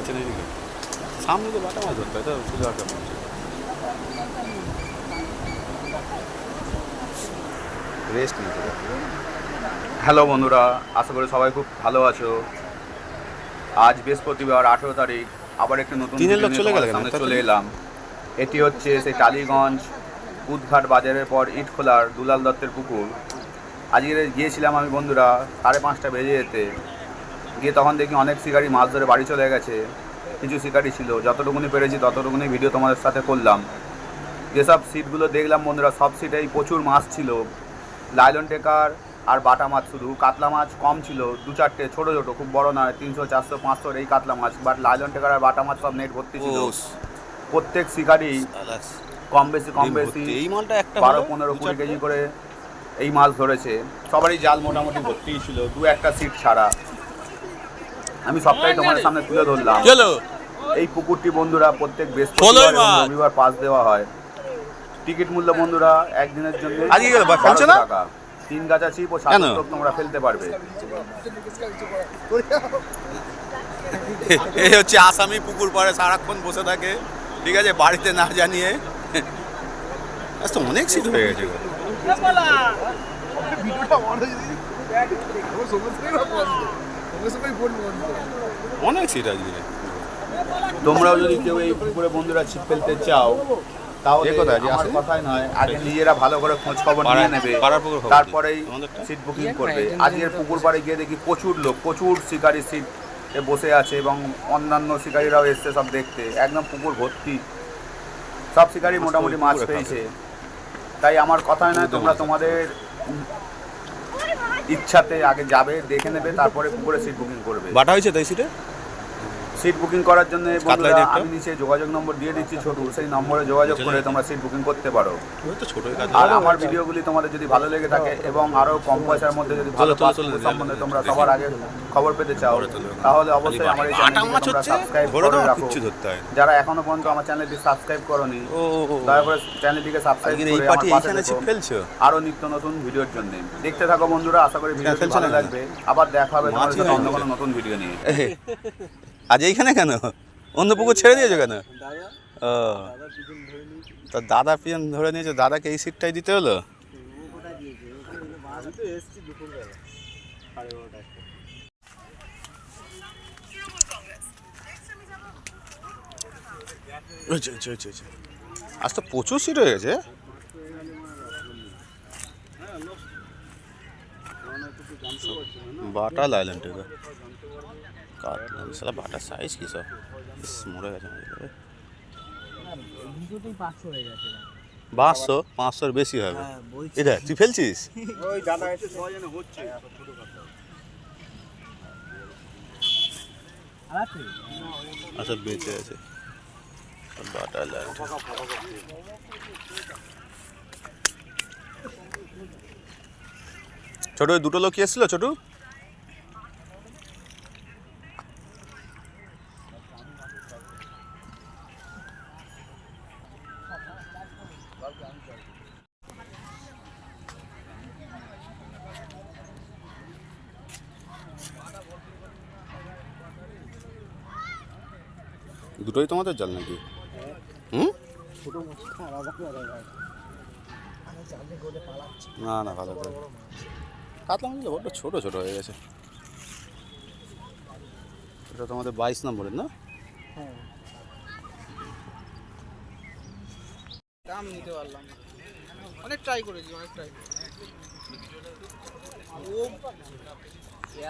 আছে না এদিকে সামনে তো বাটা মাছ ধরতে হয় তো শুধু একটা মাছ রেস্ট নিতে হ্যালো বন্ধুরা। আশা করি সবাই খুব ভালো আছো। আজ বৃহস্পতিবার আঠেরো তারিখ। আবার একটি নতুন চলে সামনে এলাম। এটি হচ্ছে সেই টালিগঞ্জ উদঘাট বাজারের পর ইটখোলার দুলাল দত্তের পুকুর। আজকে গিয়েছিলাম আমি বন্ধুরা সাড়ে পাঁচটা বেজে যেতে। গিয়ে তখন দেখি অনেক শিকারি মাছ ধরে বাড়ি চলে গেছে। কিছু শিকারি ছিল যতটুকুনি পেরেছি ততটুকুনি ভিডিও তোমাদের সাথে করলাম। যেসব সিটগুলো দেখলাম বন্ধুরা সব সিটেই প্রচুর মাছ ছিল। লাইলন টেকার আর বাটা মাছ শুধু কাতলা মাছ কম ছিল দু চারটে ছোটো ছোটো খুব বড় নয় তিনশো চারশো পাঁচশোর এই কাতলা মাছ। বাট লাইলন টেকার আর বাটা মাছ সব নেট ভর্তি ছিল। প্রত্যেক শিকারি কম বেশি কম বেশি এই মালটা একটা বারো পনেরো কুড়ি কেজি করে এই মাছ ধরেছে। সবারই জাল মোটামুটি ভর্তিই ছিল দু একটা সিট ছাড়া। আমি সবটাই তোমার সামনে তুলে ধরলাম। চলো। এই পুকুরটি বন্ধুরা প্রত্যেক বৃহস্পতিবার এবং রবিবার পাস দেওয়া হয়। টিকিট মূল্য বন্ধুরা একদিনের জন্য আজকে গেলে ফেলছে না? 1200 টাকা। তিন গাছা ছিপ ও সাত? তোমরা ফেলতে পারবে। এই হচ্ছে আসামি পুকুর পাড়ে সারাক্ষণ বসে থাকে। ঠিক আছে বাড়িতে না জানিয়ে। আজ তো অনেক শীত হয়ে গেছে। ভিডিওটা অনেক শীত আজকে তোমরাও যদি কেউ এই পুকুরে বন্ধুরা ছিপ ফেলতে চাও তাহলে? কথাই নয় আগে নিজেরা ভালো করে খোঁজ খবর নিয়ে নেবে তারপরেই সিট বুকিং করবে। আজকের পুকুর পাড়ে গিয়ে দেখি প্রচুর লোক প্রচুর শিকারি সিট বসে আছে এবং অন্যান্য শিকারীরাও এসছে সব দেখতে। একদম পুকুর ভর্তি। সব শিকারি মোটামুটি মাছ পেয়েছে। তাই আমার কথাই নয় তোমরা তোমাদের ইচ্ছাতে আগে যাবে দেখে নেবে তারপরে পুকুরে সিট বুকিং করবে। বাটা হয়েছে তাই সিটে সিট বুকিং করার জন্য বন্ধুরা আমি নিচে যোগাযোগ নম্বর দিয়ে দিচ্ছি ছোটু সেই নম্বরে যোগাযোগ করে তোমরা সিট বুকিং করতে পারো। আর আমার ভিডিওগুলি তোমাদের যদি ভালো লেগে থাকে এবং আরও কম পয়সার মধ্যে যদি ভালো সম্বন্ধে তোমরা সবার আগে খবর পেতে চাও তাহলে অবশ্যই আমার এই বাটা চ্যানেলটি তোমরা সাবস্ক্রাইব করে রাখো। কিচ্ছু ধরতে হয় না। যারা এখনও পর্যন্ত আমার চ্যানেলটি সাবস্ক্রাইব করনি। দয়া করে চ্যানেলটিকে সাবস্ক্রাইব করে এই আমার পাশে থেকো। ছিপ আরও নিত্য নতুন ভিডিওর জন্য। দেখতে থাকো বন্ধুরা আশা করি ভিডিওটি ফেলছো ভালো লাগবে। আবার দেখা হবে তোমাদের অন্য কোনো নতুন ভিডিও নিয়ে। আজ এইখানে কেন? অন্য পুকুর ছেড়ে দিয়েছ কেন? ও। তা দাদা পিছন ধরে নিয়েছো দাদাকে এই সিটটাই দিতে হলো। আজ তো প্রচুর সিট হয়ে গেছে। বাটা লাইলেন টেকা কাটলাম সালা বাটার সাইজ কি সব? মরে গেছে। পাঁচশো? হয়ে পাঁচশোর বেশি হবে। হ্যাঁ এটা তুই ফেলছিস। আচ্ছা বেঁচে আছে। বাটা লাইট ছোট দুটো লোক এসেছিল ছোটু? দুটোই তোমাদের জাল নাকি? হুম? না না ভালো করে। কাতলা মাছগুলো বড্ড ছোটো ছোটো হয়ে গেছে। এটা তোমাদের বাইশ নম্বরের না? দাম নিতে পারলাম। অনেক ট্রাই করেছি অনেক ট্রাই ও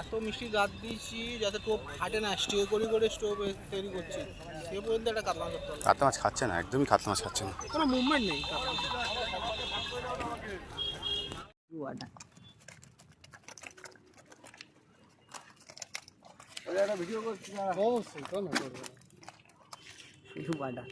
এত মিষ্টি দাঁত দিয়েছি যাতে টোপ ফাটে না স্টে করে করে স্টোভ তৈরি করছি। সে পর্যন্ত একটা কাতলা পারলাম। কাতলা মাছ খাচ্ছে না একদমই কাতলা মাছ খাচ্ছে না। কোনো মুভমেন্ট নেই কাতলা মাছের। করছি অবশ্যই কেন করব? শুধু বাটা